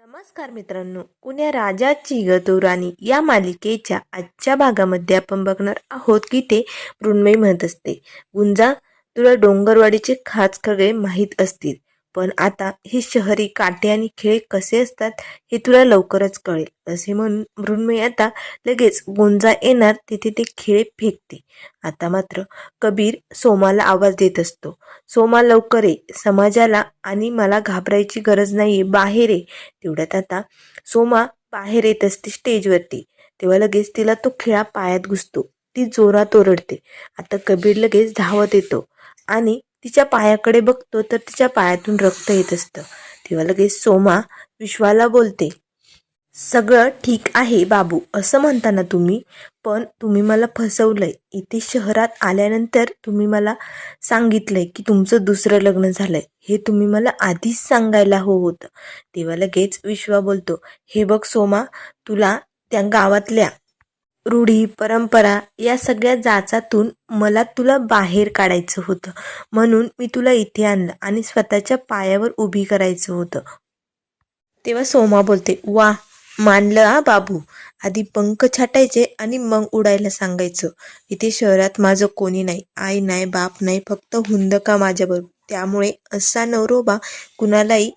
नमस्कार मित्रांनो कुण्या राजाची ग तो राणी या मालिकेच्या आजच्या भागामध्ये आपण बघणार आहोत की ते मृण्मयी म्हणत असते. गुंजा तुला डोंगरवाडीचे खास खगळे माहीत असतील. पण आता हे शहरी काटे आणि खेळ कसे असतात हे तुला लवकरच कळेल. असे म्हणून मृण्मयी आता लगेच गुंजा येणार तिथे ते खेळ फेकते. आता मात्र कबीर सोमाला आवाज देत असतो. सोमा लवकर ये समाजाला आणि मला घाबरायची गरज नाही बाहेर ये. तेवढ्यात आता सोमा बाहेर येत असते स्टेजवरती. तेव्हा लगेच तिला तो खेळा पायात घुसतो. ती जोरात ओरडते. आता कबीर लगेच धावत येतो आणि तिच्या पायाकडे बघतो तर तिच्या पायातून रक्त येत असतं. तेव्हा लगेच सोमा विश्वाला बोलते सगळं ठीक आहे बाबू असं म्हणता ना तुम्ही पण तुम्ही मला फसवलंय. इथे शहरात आल्यानंतर तुम्ही मला सांगितलंय की तुमचं दुसरं लग्न झालंय. हे तुम्ही मला आधीच सांगायला हवं होतं. तेव्हा लगेच विश्वा बोलतो हे बघ सोमा तुला त्या गावातल्या रूढी परंपरा या सगळ्या जाचातून मला तुला बाहेर काढायचं होतं. म्हणून मी तुला इथे आणलं आणि स्वतःच्या पायावर उभी करायचं होतं. तेव्हा सोमा बोलते वा मानलं हा बाबू. आधी पंख छाटायचे आणि मग उडायला सांगायचं. इथे शहरात माझं कोणी नाही. आई नाही बाप नाही फक्त हुंदका माझ्याबरोबर. त्यामुळे असा नवरोबा कुणालाही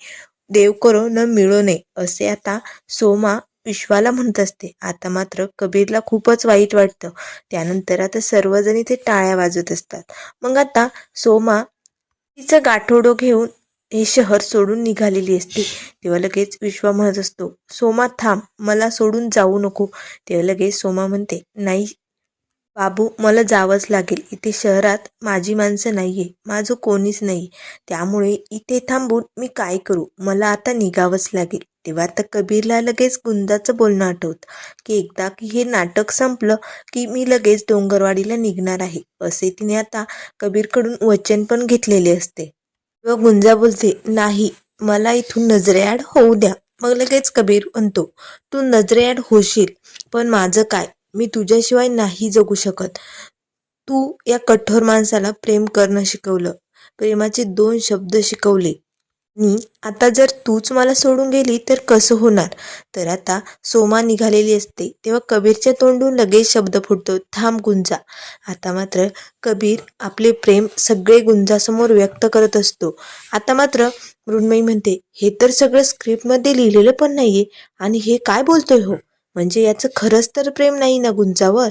देव करो न मिळो नये. असे आता सोमा विश्वाला म्हणत असते. आता मात्र कबीरला खूपच वाईट वाटतं. त्यानंतर आता सर्वजण इथे टाळ्या वाजवत असतात. मग आता सोमा तिचं गाठोडो घेऊन हे शहर सोडून निघालेली असते. तेव्हा लगेच विश्वा म्हणत असतो सोमा थांब मला सोडून जाऊ नको. तेव्हा लगेच सोमा म्हणते नाही बाबू मला जावंच लागेल. इथे शहरात माझी माणसं नाही आहे माझं कोणीच नाही. त्यामुळे इथे थांबून मी काय करू? मला आता निघावंच लागेल. तेव्हा तर कबीरला लगेच गुंजाचं बोलणं आठवत की एकदा की हे नाटक संपलं की मी लगेच डोंगरवाडीला निघणार आहे. असे तिने आता कबीरकडून वचन पण घेतलेले असते. व गुंजा बोलते नाही मला इथून नजरेआड होऊ द्या. मग लगेच कबीर म्हणतो तू नजरेआड होशील पण माझं काय? मी तुझ्याशिवाय नाही जगू शकत. तू या कठोर माणसाला प्रेम करणं शिकवलं. प्रेमाचे दोन शब्द शिकवले. आणि आता जर तूच मला सोडून गेली तर कसं होणार? तर आता सोमा निघालेली असते. तेव्हा कबीरच्या तोंडून लगेच शब्द फुटतो थांब गुंजा. आता मात्र कबीर आपले प्रेम सगळे गुंजासमोर व्यक्त करत असतो. आता मात्र मृण्मयी म्हणते हे तर सगळं स्क्रिप्टमध्ये लिहिलेलं पण नाहीये. आणि हे काय बोलतोय हो? म्हणजे याचं खरंच तर प्रेम नाही ना गुंजावर?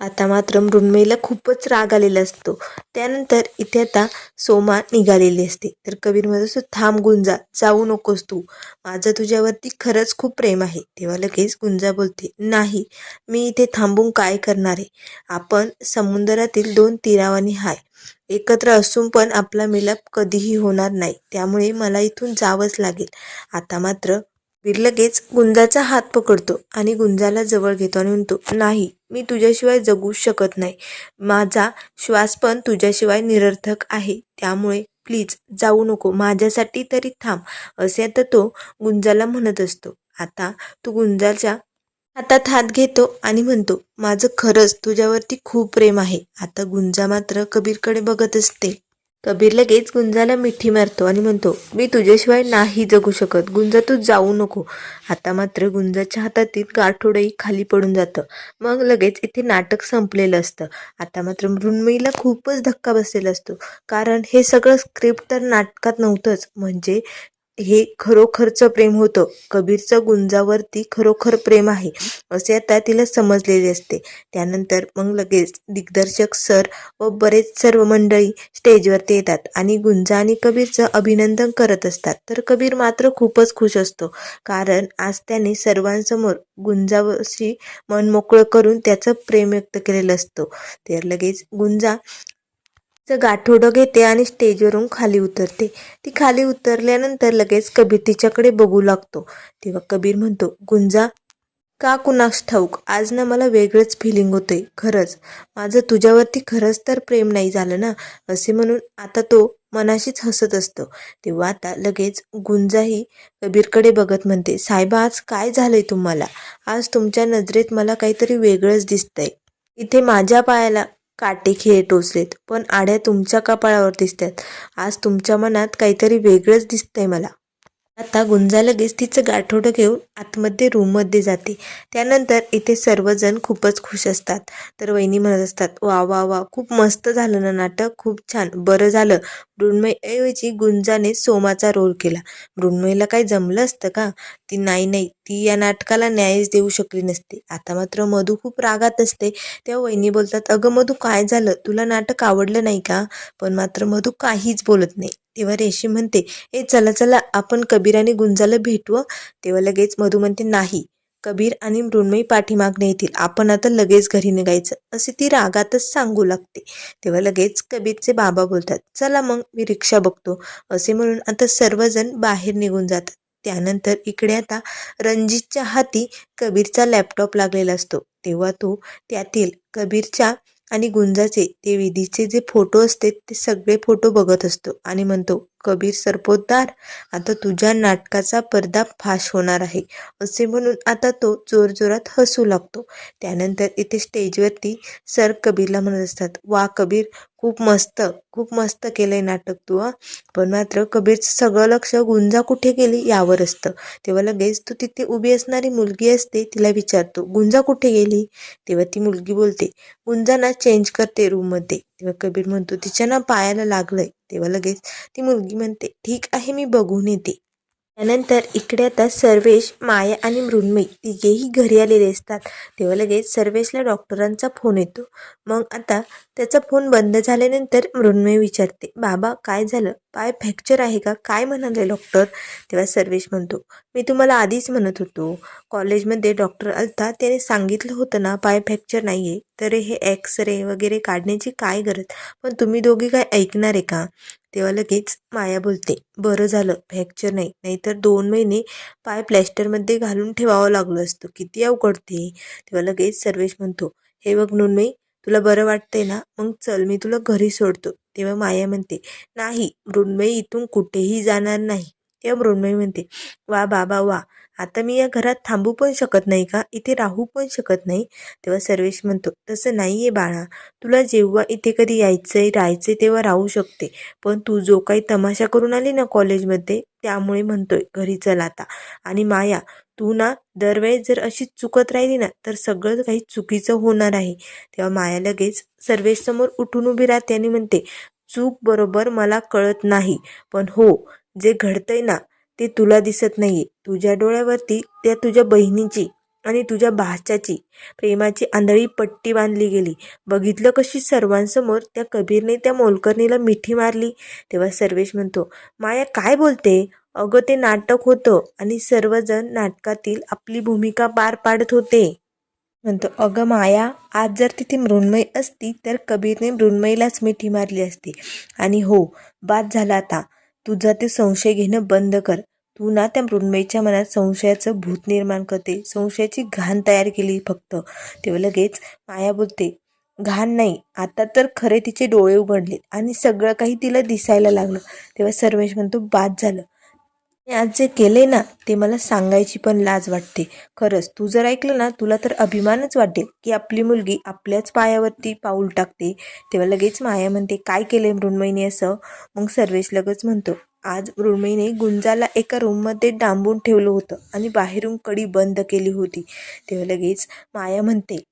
आता मात्र मृण्मयीला खूपच राग आलेला असतो. त्यानंतर इथे आता सोमा निघालेली असते. तर कबीर म्हणत असतो थांब गुंजा जाऊ नकोस तू. माझं तुझ्यावरती खरंच खूप प्रेम आहे. तेव्हा लगेच गुंजा बोलते नाही मी इथे थांबून काय करणार आहे? आपण समुद्रातील दोन तीरावानी हाय. एकत्र असून पण आपला मिलाप कधीही होणार नाही. त्यामुळे मला इथून जावंच लागेल. आता मात्र वीर लगेच गुंजाचा हात पकडतो आणि गुंजाला जवळ घेतो आणि म्हणतो नाही मी तुझ्याशिवाय जगू शकत नाही. माझा श्वास पण तुझ्याशिवाय निरर्थक आहे. त्यामुळे प्लीज जाऊ नको. माझ्यासाठी तरी थांब. असे आता तो गुंजाला म्हणत असतो. आता तो गुंजाच्या हातात हात घेतो आणि म्हणतो माझं खरंच तुझ्यावरती खूप प्रेम आहे. आता गुंजा मात्र कबीरकडे बघत असते. कबीर लगेच गुंजाला मिठी मारतो आणि म्हणतो मी तुझ्याशिवाय नाही जगू शकत. गुंजा तू जाऊ नको. आता मात्र गुंजाच्या हातातील गाठोडही खाली पडून जातं. मग लगेच इथे नाटक संपलेलं असतं. आता मात्र मृण्मयीला खूपच धक्का बसलेला असतो. कारण हे सगळं स्क्रिप्ट तर नाटकात नव्हतंच. म्हणजे हे खरोखरचं प्रेम होतं. कबीरचं गुंजावरती खरोखर प्रेम आहे असे आता तिला समजलेले असते. त्यानंतर मग लगेच दिग्दर्शक सर व बरेच सर्व मंडळी स्टेजवरती येतात आणि गुंजा आणि कबीरचं अभिनंदन करत असतात. तर कबीर मात्र खूपच खुश असतो कारण आज त्याने सर्वांसमोर गुंजावरशी मन मोकळं करून त्याचं प्रेम व्यक्त केलेलं असतो. तर लगेच गुंजा चं गाठोडं घेते आणि स्टेजवरून खाली उतरते. ती खाली उतरल्यानंतर लगेच कबीर तिच्याकडे बघू लागतो. तेव्हा कबीर म्हणतो गुंजा का कुणास ठाऊक? आज ना मला वेगळंच फिलिंग होतंय खरंच. माझं तुझ्यावरती खरंच तर प्रेम नाही झालं ना? असे म्हणून आता तो मनाशीच हसत असतो. तेव्हा आता लगेच गुंजाही कबीरकडे बघत म्हणते साहेबा आज काय झालंय तुम्हाला? आज तुमच्या नजरेत मला काहीतरी वेगळंच दिसतंय. इथे माझ्या पायाला काटे टोचलेत. पण आड्या तुमच्या कपाळावर दिसतात. आज तुमच्या मनात काहीतरी वेगळंच दिसतंय मला. आता गुंजा लगेच तिचं गाठोडं घेऊन आतमध्ये रूममध्ये जाते. त्यानंतर इथे सर्वजण खूपच खुश असतात. तर वहिनी म्हणत असतात वा वा वा खूप मस्त झालं ना नाटक खूप छान. बरं झालं. मृण्मयऐवजी गुंजाने सोमाचा रोल केला. मृण्मयीला काही जमलं असतं का? ती नाही नाही ती या नाटकाला न्यायच देऊ शकली नसते. आता मात्र मधू खूप रागात असते. तेव्हा वहिनी बोलतात अगं मधू काय झालं? तुला नाटक आवडलं नाही का? पण मात्र मधू काहीच बोलत नाही. तेव्हा रेशी म्हणते ए चला चला आपण कबीर आणि गुंजाला भेटू तेव्हा लगेच मधू म्हणते नाही कबीर आणि मृण्मयी पाठीमागणे येतील. आपण आता लगेच घरी निघायचं. असे ती रागातच सांगू लागते. तेव्हा लगेच कबीरचे बाबा बोलतात चला मग मी रिक्षा बघतो. असे म्हणून आता सर्वजण बाहेर निघून जातात. त्यानंतर इकडे आता रणजितच्या हाती कबीरचा लॅपटॉप लागलेला असतो. तेव्हा तो त्यातील कबीरच्या आणि गुंजाचे ते विधीचे जे फोटो असते ते सगळे फोटो बघत असतो आणि म्हणतो कबीर सरपोतदार. आता तुझ्या नाटकाचा पडदा फाश होणार आहे असे म्हणून आता तो जोरजोरात हसू लागतो. त्यानंतर इथे स्टेजवरती सर कबीरला म्हणत असतात वा कबीर खूप मस्त खूप मस्त केलंय नाटक तू हा. पण मात्र कबीरचं सगळं लक्ष गुंजा कुठे गेली यावर असतं. तेव्हा लगेच तू तिथे उभी असणारी मुलगी असते तिला विचारतो गुंजा कुठे गेली? तेव्हा ती मुलगी बोलते गुंजा ना चेंज करते रूममध्ये तेव्हा कबीर म्हणतो तिच्या ना पायाला लागलंय. तेव्हा लगेच ती मुलगी म्हणते ठीक आहे मी बघून येते. त्यानंतर इकडे आता सर्वेश माया आणि मृण्मयी तिघेही घरी आलेले असतात. तेव्हा लगेच सर्वेशला डॉक्टरांचा फोन येतो. मग आता त्याचा फोन बंद झाल्यानंतर मृण्मयी विचारते बाबा काय झालं? पाय फ्रॅक्चर आहे का? काय म्हणाले डॉक्टर तेव्हा सर्वेश म्हणतो मी तुम्हाला आधीच म्हणत होतो. कॉलेजमध्ये डॉक्टर आलता त्याने सांगितलं होतं ना पाय फ्रॅक्चर नाही आहे तर हे एक्स रे वगैरे काढण्याची काय गरज? पण तुम्ही दोघी काय ऐकणार आहे का? तेव्हा लगेच माया बोलते बरं झालं फ्रॅक्चर नाही नाहीतर दोन महिने पाय प्लॅस्टरमध्ये घालून ठेवावं लागलं असतं. किती अवघड ते. तेव्हा लगेच सर्वेश म्हणतो हे बघ मृण्मयी तुला बरं वाटतंय ना? मग चल मी तुला घरी सोडतो. तेव्हा माया म्हणते नाही मृण्मयी इथून कुठेही जाणार नाही. तेव्हा मृण्मयी म्हणते वा बाबा वा. आता मी या घरात थांबू पण शकत नाही का? इथे राहू पण शकत नाही. तेव्हा सर्वेश म्हणतो तसं नाही आहे बाळा. तुला जेव्हा इथे कधी यायचंय राहायचंय तेव्हा राहू शकते. पण तू जो काही तमाशा करून आली ना कॉलेजमध्ये त्यामुळे म्हणतोय घरी चल आता. आणि माया तू ना दरवेळेस जर अशी चुकत राहिली ना तर सगळं काही चुकीचं होणार आहे. तेव्हा माया लगेच सर्वेशसमोर उठून उभी राहते आणि म्हणते चूक बरोबर मला कळत नाही. पण हो जे घडतंय ना ते तुला दिसत नाहीये. तुझ्या डोळ्यावरती त्या तुझ्या बहिणीची आणि तुझ्या भाच्याची प्रेमाची आंधळी पट्टी बांधली गेली. बघितलं कशी सर्वांसमोर त्या कबीरने त्या मोलकर्णीला मिठी मारली. तेव्हा सर्वेश म्हणतो माया काय बोलते? अगं ते नाटक होतं आणि सर्वजण नाटकातील आपली भूमिका पार पाडत होते. म्हणतो अगं माया आज जर तिथे मृण्मयी असती तर कबीरने मृण्मयीलाच मिठी मारली असती. आणि हो बाद झाला आता. तुझा ते संशय घेणं बंद कर. तू ना त्या मृण्मयीच्या मनात संशयाचं भूत निर्माण करते. संशयाची घाण तयार केली फक्त. तेव्हा लगेच माया बोलते घाण नाही. आता तर खरे तिचे डोळे उघडले आणि सगळं काही तिला दिसायला लागलं. तेव्हा सर्वेश म्हणतो बाद झालं. मी आज जे केले ना ते मला सांगायची पण लाज वाटते. खरंच तू जर ऐकलं ना तुला तर अभिमानच वाटेल की आपली मुलगी आपल्याच पायावरती पाऊल टाकते. तेव्हा लगेच माया म्हणते काय केले मृण्मयीने असं? मग सर्वेश लगेच म्हणतो आज मृण्मयीने गुंजाला एका रूममध्ये डांबून ठेवलं होतं आणि बाहेरून कडी बंद केली होती. तेव्हा लगेच माया म्हणते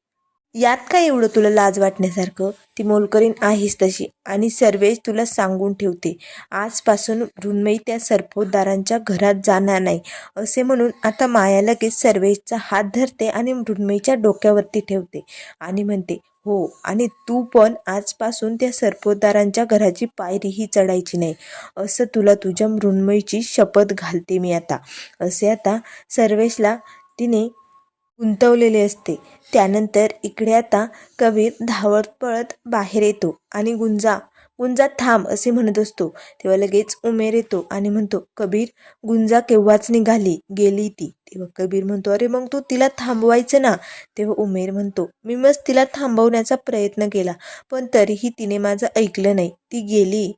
यात काय एवढं तुला लाज वाटण्यासारखं? ती मोलकरीण आहेस तशी आणि सर्वेश तुला सांगून ठेवते. आजपासून मृण्मयी त्या सरपोतदारांच्या घरात जाणार नाही असे म्हणून आता माया लगेच सर्वेशचा हात धरते आणि मृण्मयीच्या डोक्यावरती ठेवते आणि म्हणते हो आणि तू पण आजपासून त्या सरपोतदारांच्या घराची पायरीही चढायची नाही. असं तुला तुझ्या मृण्मयीची शपथ घालते मी आता. असे आता सर्वेशला तिने गुंतवलेले असते. त्यानंतर इकडे आता कबीर धावत पळत बाहेर येतो आणि गुंजा गुंजा थांब असे म्हणत असतो. तेव्हा लगेच उमेर येतो आणि म्हणतो कबीर गुंजा केव्हाच निघाली? गेली ती. तेव्हा कबीर म्हणतो अरे मग तू तिला थांबवायचं ना? तेव्हा उमेर म्हणतो मी मस्त तिला थांबवण्याचा प्रयत्न केला पण तरीही तिने माझं ऐकलं नाही. ती गेली.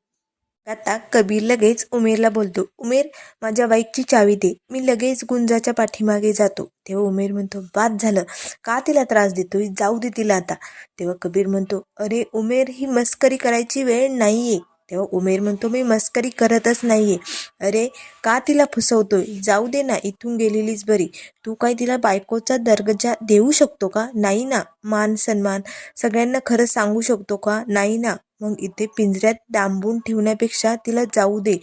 आता कबीर लगेच उमेरला बोलतो उमेर माझ्या बाईकची चावी दे. मी लगेच गुंजाच्या पाठीमागे जातो. तेव्हा उमेर म्हणतो बाद झालं. का तिला त्रास देतोय जाऊ दे तिला आता. तेव्हा कबीर म्हणतो अरे उमेर ही मस्करी करायची वेळ नाहीये. तेव्हा उमेर म्हणतो मी मस्करी करतच नाहीये. अरे का तिला फसवतोय? जाऊ दे ना इथून गेलेलीच बरी. तू काय तिला बायकोचा दर्जा देऊ शकतो का? नाही ना मान सन्मान. सगळ्यांना खरं सांगू शकतो का? नाही ना. मग इथे पिंजऱ्यात डांबून ठेवण्यापेक्षा तिला जाऊ दे.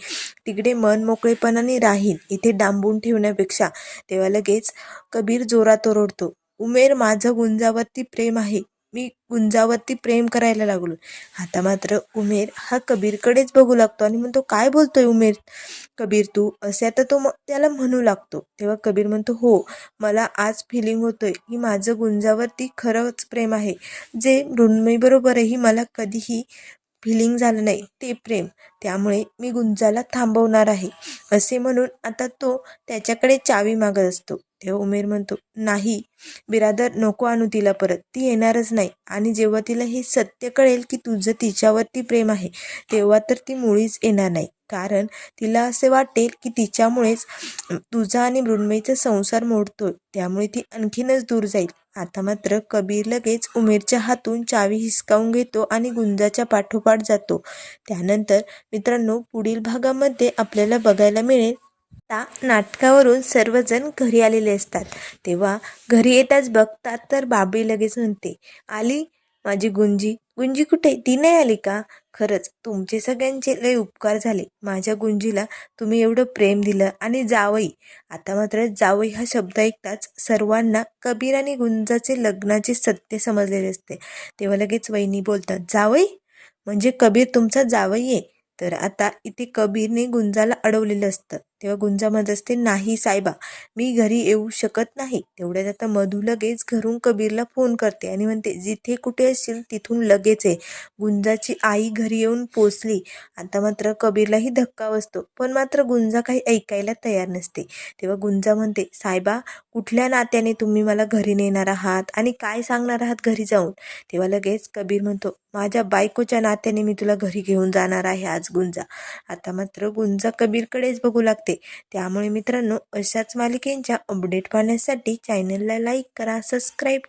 तिकडे मन मोकळेपणाने राहील इथे डांबून ठेवण्यापेक्षा. तेव्हा लगेच कबीर जोरात ओरडतो उमेर माझं गुंजावरती प्रेम आहे. मी गुंजावरती प्रेम करायला लागलो. आता मात्र उमेर हा कबीरकडेच बघू लागतो आणि म्हणतो काय बोलतोय उमेर? कबीर तू? असे आता तो म- त्याला म्हणू लागतो. तेव्हा कबीर म्हणतो हो मला आज फिलिंग होतोय. की माझं गुंजावरती खरंच प्रेम आहे. जे मृण्मयीबरोबरही मला कधीही फिलिंग झालं नाही ते प्रेम. त्यामुळे मी गुंजाला थांबवणार आहे. असे म्हणून आता तो त्याच्याकडे चावी मागत असतो. तेव्हा उमेर म्हणतो नाही बिरादर नको आणू तिला परत. ती येणारच नाही. आणि जेव्हा तिला हे सत्य कळेल की तुझं तिच्यावरती प्रेम आहे तेव्हा तर ती मुळीच येणार नाही. कारण तिला असे वाटेल की तिच्यामुळेच तुझा आणि मृण्मयीचा संसार मोडतोय. त्यामुळे ती आणखीनच दूर जाईल. आता मात्र कबीर लगेच उमेरच्या हातून चावी हिसकावून घेतो आणि गुंजाच्या पाठोपाठ जातो. त्यानंतर मित्रांनो पुढील भागामध्ये आपल्याला बघायला मिळेल आता नाटकावरून सर्वजण घरी आलेले असतात. तेव्हा घरी येताच बघतात तर बाबी लगेच म्हणते आली माझी गुंजी. गुंजी कुठे? ती नाही आली का? खरंच तुमचे सगळ्यांचे लय उपकार झाले. माझ्या गुंजीला तुम्ही एवढं प्रेम दिलं आणि जावई. आता मात्र जावई हा शब्द ऐकताच सर्वांना कबीर आणि गुंजाचे लग्नाचे सत्य समजलेले असते. तेव्हा लगेच वहिनी बोलतात जावई म्हणजे कबीर तुमचा जावई आहे. तर आता इथे कबीरने गुंजाला अडवलेलं असतं. तेव्हा गुंजा असते नाही साहेबा मी घरी येऊ शकत नाही. तेवढ्यात आता मधू लगेच घरून कबीरला फोन करते आणि म्हणते जिथे कुठे असशील तिथून लगेच आहे गुंजाची आई घरी येऊन पोचली. आता मात्र कबीरलाही धक्का बसतो पण मात्र गुंजा काही ऐकायला तयार नसते. तेव्हा गुंजा म्हणते साहेबा कुठल्या नात्याने तुम्ही मला घरी नेणार आहात आणि काय सांगणार आहात घरी जाऊन? तेव्हा लगेच कबीर म्हणतो माझ्या बायकोच्या नात्याने मी तुला घरी घेऊन जाणार आहे आज गुंजा. आता मात्र गुंजा कबीरकडेच बघू लागते. त्यामुळे मित्रांनो अशाच मालिकेंच्या अपडेट पाहण्यासाठी चॅनलला लाईक करा सबस्क्राईब